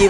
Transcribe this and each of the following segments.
ಗಾಳಿಗೆ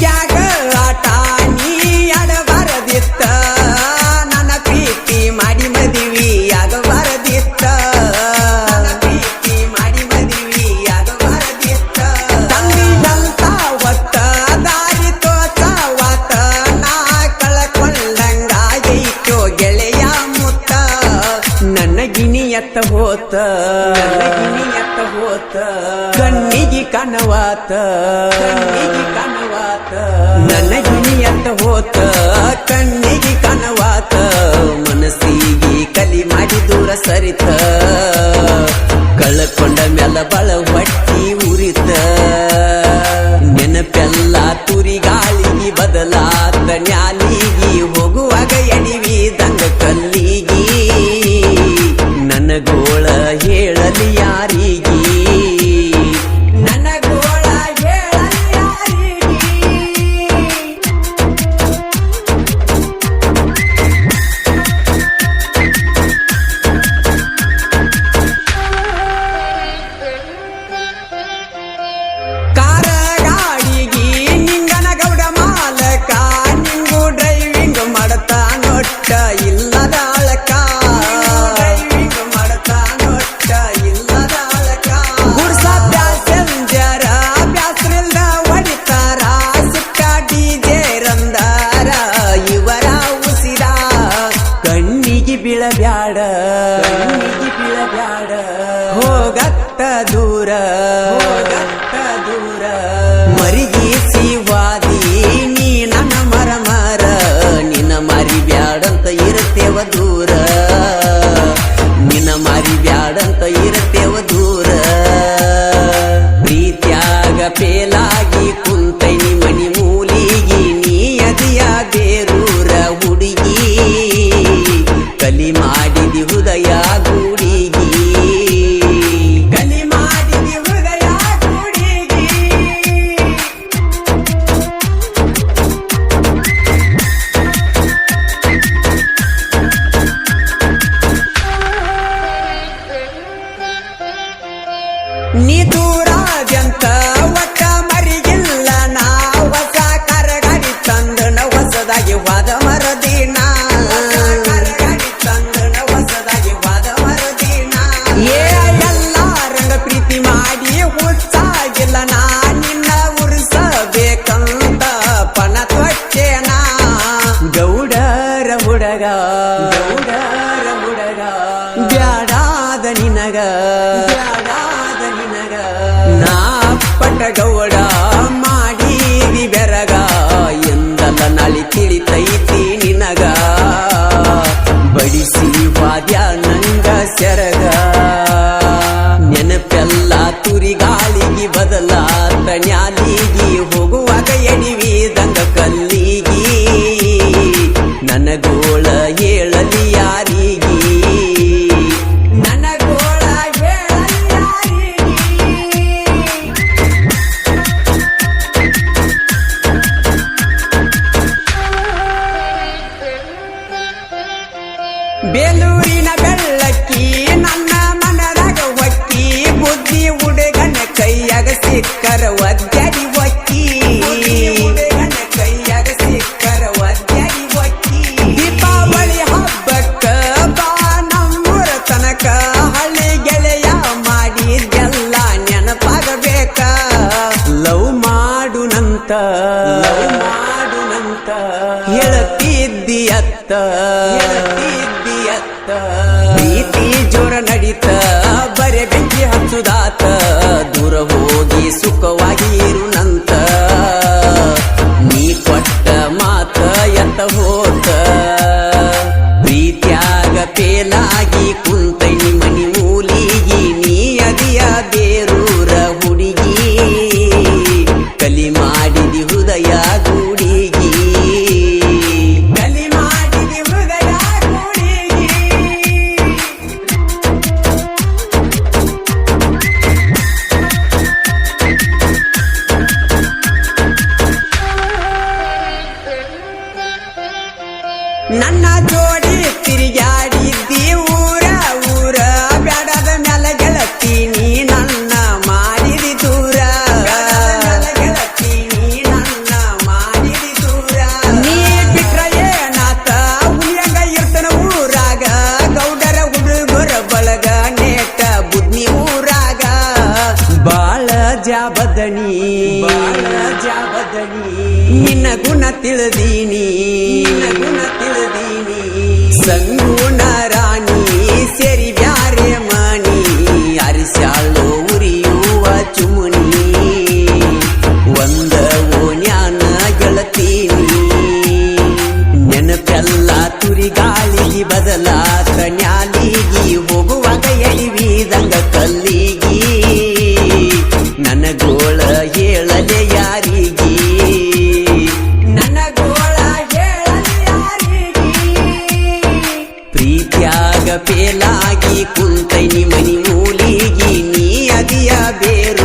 ಪ್ರೀತ್ಯಾಗ ಆಟ, ನೀ ನನ್ನ ಪ್ರೀತಿ ಮಾಡಿ ಮದಿವಿ ಆಗಬಾರದಿತ್ತ. ಪ್ರೀತಿ ಮಾಡಿ ಮದಿವಿ ಆಗಬಾರದಿತ್ತ. ತಂದಿದಂತ ಒತ್ತ ದಾರಿ ವಾತ ನಾ ಕಳಕೊಂಡಂಗಾಗೈತೋ ಗೆಳೆಯ ಮುತ್ತ. ನನ್ನ ಗಿನಿ ಹೋತ. ನನ್ನ ಗಿಣಿಯತ್ತ ಹೋತ. ಕಣ್ಣಿಗೆ ಕನವಾತ ನನ್ನ ಅಂತ ಹೋತ. ಕಣ್ಣಿಗೆ ಕನವಾತ. ಮನಸ್ಸಿಗೆ ಕಲಿ ಮಾಡಿ ದೂರ ಸರಿತ. ಕಳಕೊಂಡ ಮ್ಯಾಲ ಬಳ ಹೊಟ್ಟಿ. Alter. ನೀ ದೂರಾದ್ಯಂತ ಒಟ್ಟ ಮರಿಗಿಲ್ಲ ನಾ ಹೊಸ ಕರಗಾಡಿ ತಂದನ ಹೊಸದಾಗಿ ವಾದ ಮರದಿನ. ತಂದನ ಹೊಸದಾಗಿ ವಾದ ಮರದಿನ ಏ ಎಲ್ಲ ರಂಗ ಪ್ರೀತಿ ಮಾಡಿ ಹುಚ್ಚಾಗಿಲ್ಲ ನಾ, ನಿನ್ನ ಉರ್ಸಬೇಕಂತ ಪಣ ತೊಚ್ಚೇನ ಗೌಡರ ಹುಡಗ ಗೌಡರ ಹುಡಗ, ಬ್ಯಾಡಾದ ನಿನಗ. ಬ್ಯಾಡ ಪಟಗೌಡ ಮಾಡೀವಿ ಬೆರಗ ಎಂದಲ್ಲ ನಳಿ ತಿಳಿತೈತಿ ನಿನಗ. ಬಡಿಸಿ ವಾದ್ಯ ನಂಗ ಸೆರಗ. ಸಿಕ್ಕರ ಒದ್ದಡಿ ಒಕ್ಕಿ. ಕೈಯಾಗ ಸಿಕ್ಕರ ಒದ್ದಡಿ ಒಕ್ಕಿ ದೀಪಾವಳಿ ಹಬ್ಬಕ್ಕ ಬಾ ನಮ್ಮೂರ ತನಕ ಹಳ್ಳಿ ಗೆಳೆಯ ಮಾಡಿದ್ದೆಲ್ಲ ನೆನಪಾಗಬೇಕ. ಲವ್ ಮಾಡುನಂತ. ಮಾಡುನಂತ. ಹೇಳ್ತಿದ್ದಿಯತ್ತ. ಜಾಬದನಿ ಜಾಬದನಿ ನಿನ್ನ ಗುಣ ತಿಳಿದೀನಿ. ಗುಣ ತಿಳಿದೀನಿ. ಸಂಗ ನನಗೋಳ ಹೇಳಲೆ ಯಾರಿಗೆ? ನನಗೋಳ ಹೇಳಲೆ ಯಾರಿಗೆ? ಪ್ರೀತ್ಯಾಗ ಪೇಲಾಗಿ ಕುಂತೈನಿ ಮನಿ ಮೂಲಿಗಿ ನೀ ಅದಿಯ ಬೇರು